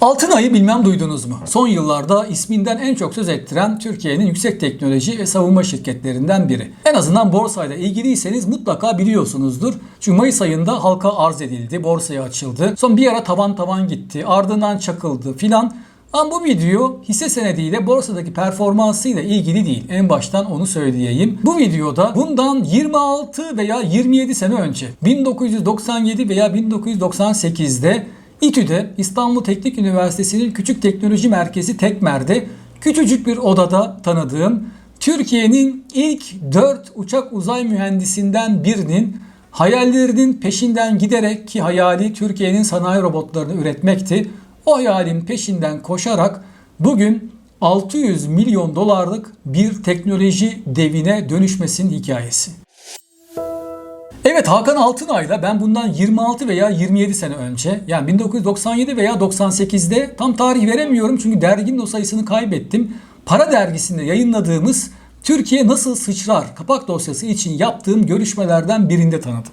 Altınay'ı bilmem duydunuz mu? Son yıllarda isminden en çok söz ettiren Türkiye'nin yüksek teknoloji ve savunma şirketlerinden biri. En azından borsayla ilgiliyseniz mutlaka biliyorsunuzdur. Çünkü Mayıs ayında halka arz edildi, borsaya açıldı. Son bir ara tavan tavan gitti, ardından çakıldı filan. Ama bu video hisse senediyle borsadaki performansıyla ilgili değil. En baştan onu söyleyeyim. Bu videoda bundan 26 veya 27 sene önce 1997 veya 1998'de İTÜ'de İstanbul Teknik Üniversitesi'nin Küçük Teknoloji Merkezi Tekmer'de küçücük bir odada tanıdığım Türkiye'nin ilk 4 uçak uzay mühendisinden birinin hayallerinin peşinden giderek ki hayali Türkiye'nin sanayi robotlarını üretmekti. O hayalin peşinden koşarak bugün 600 milyon dolarlık bir teknoloji devine dönüşmesinin hikayesi. Evet Hakan Altınay'la ben bundan 26 veya 27 sene önce yani 1997 veya 98'de tam tarih veremiyorum çünkü derginin o sayısını kaybettim. Para dergisinde yayınladığımız Türkiye Nasıl Sıçrar kapak dosyası için yaptığım görüşmelerden birinde tanıdım.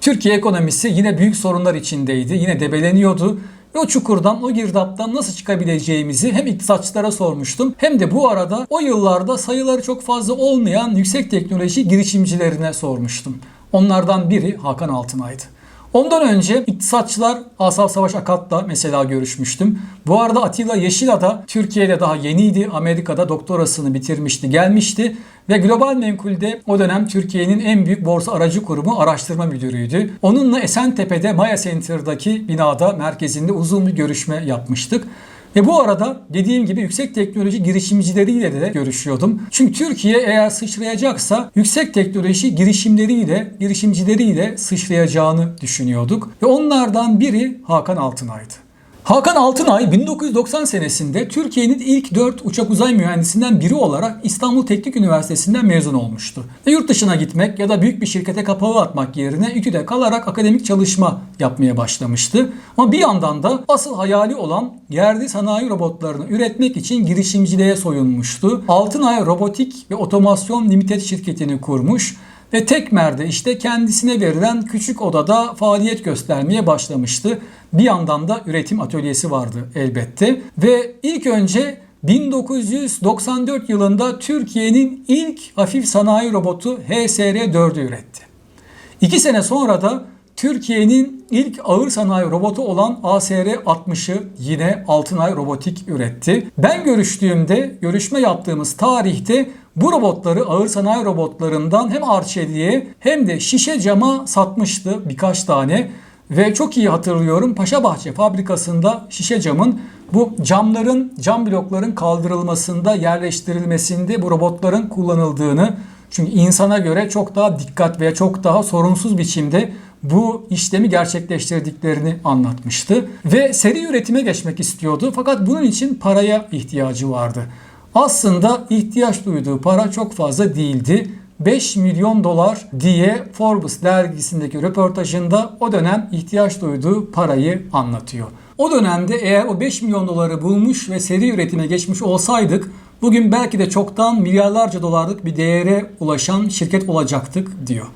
Türkiye ekonomisi yine büyük sorunlar içindeydi. Yine debeleniyordu. Ve o çukurdan, o girdaptan nasıl çıkabileceğimizi hem iktisatçılara sormuştum hem de bu arada o yıllarda sayıları çok fazla olmayan yüksek teknoloji girişimcilerine sormuştum. Onlardan biri Hakan Altınay'dı. Ondan önce iktisatçılar Asaf Savaş Akat'la mesela görüşmüştüm. Bu arada Atilla Yeşila da Türkiye'de daha yeniydi. Amerika'da doktorasını bitirmişti, gelmişti. Ve Global Menkul'de o dönem Türkiye'nin en büyük borsa aracı kurumu araştırma müdürüydü. Onunla Esentepe'de Maya Center'daki binada merkezinde uzun bir görüşme yapmıştık. Ve bu arada dediğim gibi yüksek teknoloji girişimcileriyle de görüşüyordum. Çünkü Türkiye eğer sıçrayacaksa yüksek teknoloji girişimleriyle, girişimcileriyle sıçrayacağını düşünüyorduk. Ve onlardan biri Hakan Altınay'dı. Hakan Altınay 1990 senesinde Türkiye'nin ilk 4 uçak uzay mühendisinden biri olarak İstanbul Teknik Üniversitesi'nden mezun olmuştu. Ve yurt dışına gitmek ya da büyük bir şirkete kapağı atmak yerine İTÜ'de kalarak akademik çalışma yapmaya başlamıştı. Ama bir yandan da asıl hayali olan yerli sanayi robotlarını üretmek için girişimciliğe soyunmuştu. Altınay Robotik ve Otomasyon Limited şirketini kurmuş ve Tekmer'de işte kendisine verilen küçük odada faaliyet göstermeye başlamıştı. Bir yandan da üretim atölyesi vardı elbette. Ve ilk önce 1994 yılında Türkiye'nin ilk hafif sanayi robotu HSR-4'ü üretti. İki sene sonra da Türkiye'nin ilk ağır sanayi robotu olan ASR-60'ı yine Altınay Robotik üretti. Ben görüştüğümde, görüşme yaptığımız tarihte bu robotları ağır sanayi robotlarından hem Arçelik'e hem de şişe cama satmıştı birkaç tane. Ve çok iyi hatırlıyorum Paşabahçe fabrikasında şişe camın bu camların, cam blokların kaldırılmasında, yerleştirilmesinde bu robotların kullanıldığını çünkü insana göre çok daha dikkat veya çok daha sorunsuz biçimde bu işlemi gerçekleştirdiklerini anlatmıştı. Ve seri üretime geçmek istiyordu fakat bunun için paraya ihtiyacı vardı. Aslında ihtiyaç duyduğu para çok fazla değildi. 5 milyon dolar diye Forbes dergisindeki röportajında o dönem ihtiyaç duyduğu parayı anlatıyor. O dönemde eğer o 5 milyon doları bulmuş ve seri üretime geçmiş olsaydık bugün belki de çoktan milyarlarca dolarlık bir değere ulaşan şirket olacaktık diyor.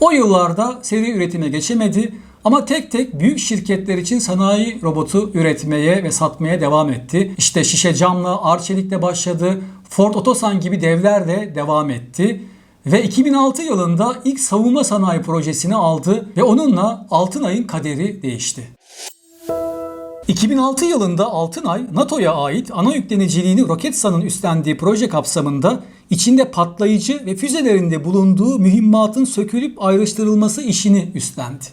O yıllarda seri üretime geçemedi ama tek tek büyük şirketler için sanayi robotu üretmeye ve satmaya devam etti. İşte şişe camla, Arçelik'le başladı. Ford Otosan gibi devler de devam etti. Ve 2006 yılında ilk savunma sanayi projesini aldı ve onunla Altınay'ın kaderi değişti. 2006 yılında Altınay, NATO'ya ait ana yükleniciliğini Roketsan'ın üstlendiği proje kapsamında içinde patlayıcı ve füzelerinde bulunduğu mühimmatın sökülüp ayrıştırılması işini üstlendi.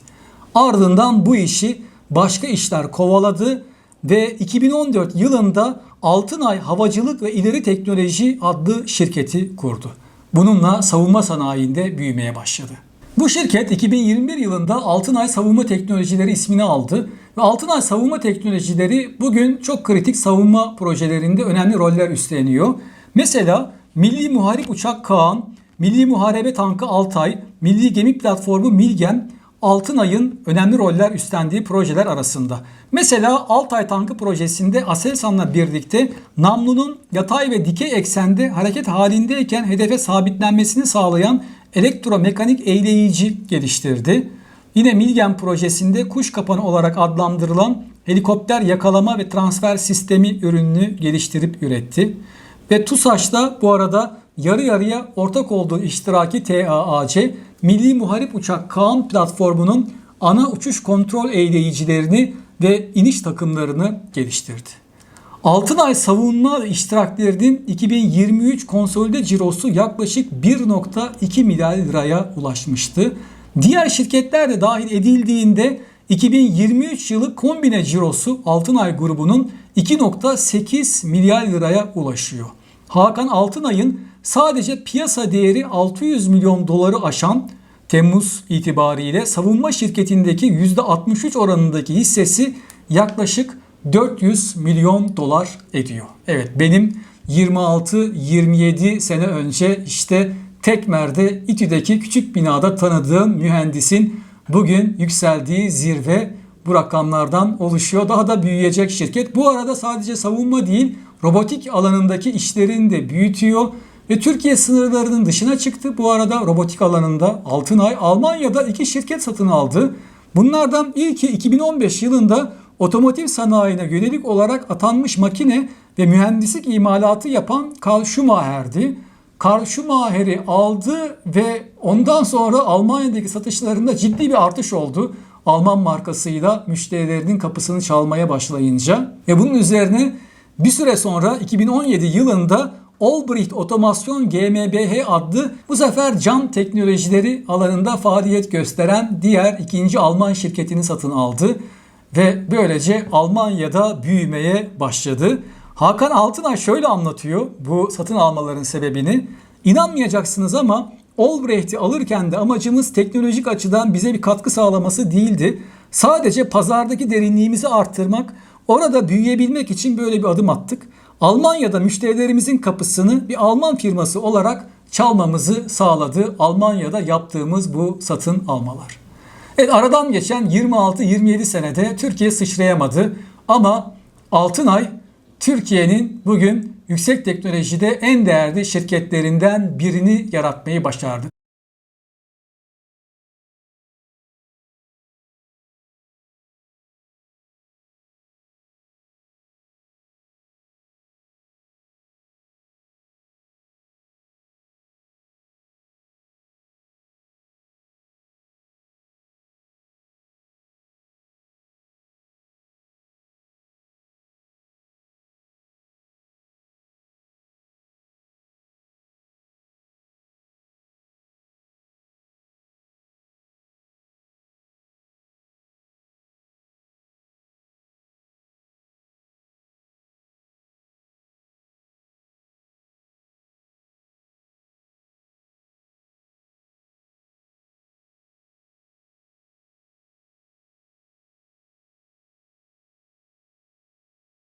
Ardından bu işi başka işler kovaladı ve 2014 yılında Altınay Havacılık ve İleri Teknoloji adlı şirketi kurdu. Bununla savunma sanayinde büyümeye başladı. Bu şirket 2021 yılında Altınay Savunma Teknolojileri ismini aldı ve Altınay Savunma Teknolojileri bugün çok kritik savunma projelerinde önemli roller üstleniyor. Mesela Milli Muharip Uçak Kaan, Milli Muharebe Tankı Altay, Milli Gemi Platformu Milgem, Altınay'ın önemli roller üstlendiği projeler arasında. Mesela Altay Tankı projesinde Aselsan'la birlikte namlunun yatay ve dikey eksende hareket halindeyken hedefe sabitlenmesini sağlayan elektromekanik eğleyici geliştirdi. Yine Milgem projesinde kuş kapanı olarak adlandırılan helikopter yakalama ve transfer sistemi ürününü geliştirip üretti. Ve TUSAŞ da bu arada yarı yarıya ortak olduğu iştiraki TAAC Milli Muharip Uçak Kaan platformunun ana uçuş kontrol eyleyicilerini ve iniş takımlarını geliştirdi. Altınay savunma iştiraklerinin 2023 konsolide cirosu yaklaşık 1.2 milyar liraya ulaşmıştı. Diğer şirketler de dahil edildiğinde 2023 yılı kombine cirosu Altınay grubunun 2.8 milyar liraya ulaşıyor. Hakan Altınay'ın sadece piyasa değeri 600 milyon doları aşan Temmuz itibariyle savunma şirketindeki %63 oranındaki hissesi yaklaşık 400 milyon dolar ediyor. Evet benim 26-27 sene önce işte Tekmer'de İTÜ'deki küçük binada tanıdığım mühendisin bugün yükseldiği zirve bu rakamlardan oluşuyor. Daha da büyüyecek şirket. Bu arada sadece savunma değil robotik alanındaki işlerini de büyütüyor ve Türkiye sınırlarının dışına çıktı. Bu arada robotik alanında Altınay Almanya'da iki şirket satın aldı. Bunlardan ilki 2015 yılında otomotiv sanayine yönelik olarak atanmış makine ve mühendislik imalatı yapan Karl Schumacher'di. Karl Schumacher'i aldı ve ondan sonra Almanya'daki satışlarında ciddi bir artış oldu. Alman markasıyla müşterilerinin kapısını çalmaya başlayınca ve bunun üzerine bir süre sonra 2017 yılında Olbricht Otomasyon GmbH adlı bu sefer cam teknolojileri alanında faaliyet gösteren diğer ikinci Alman şirketini satın aldı ve böylece Almanya'da büyümeye başladı. Hakan Altınay şöyle anlatıyor bu satın almaların sebebini. İnanmayacaksınız ama Olbrecht'i alırken de amacımız teknolojik açıdan bize bir katkı sağlaması değildi. Sadece pazardaki derinliğimizi arttırmak, orada büyüyebilmek için böyle bir adım attık. Almanya'da müşterilerimizin kapısını bir Alman firması olarak çalmamızı sağladı. Almanya'da yaptığımız bu satın almalar. Evet aradan geçen 26-27 senede Türkiye sıçrayamadı ama Altınay Türkiye'nin bugün yüksek teknolojide en değerli şirketlerinden birini yaratmayı başardı.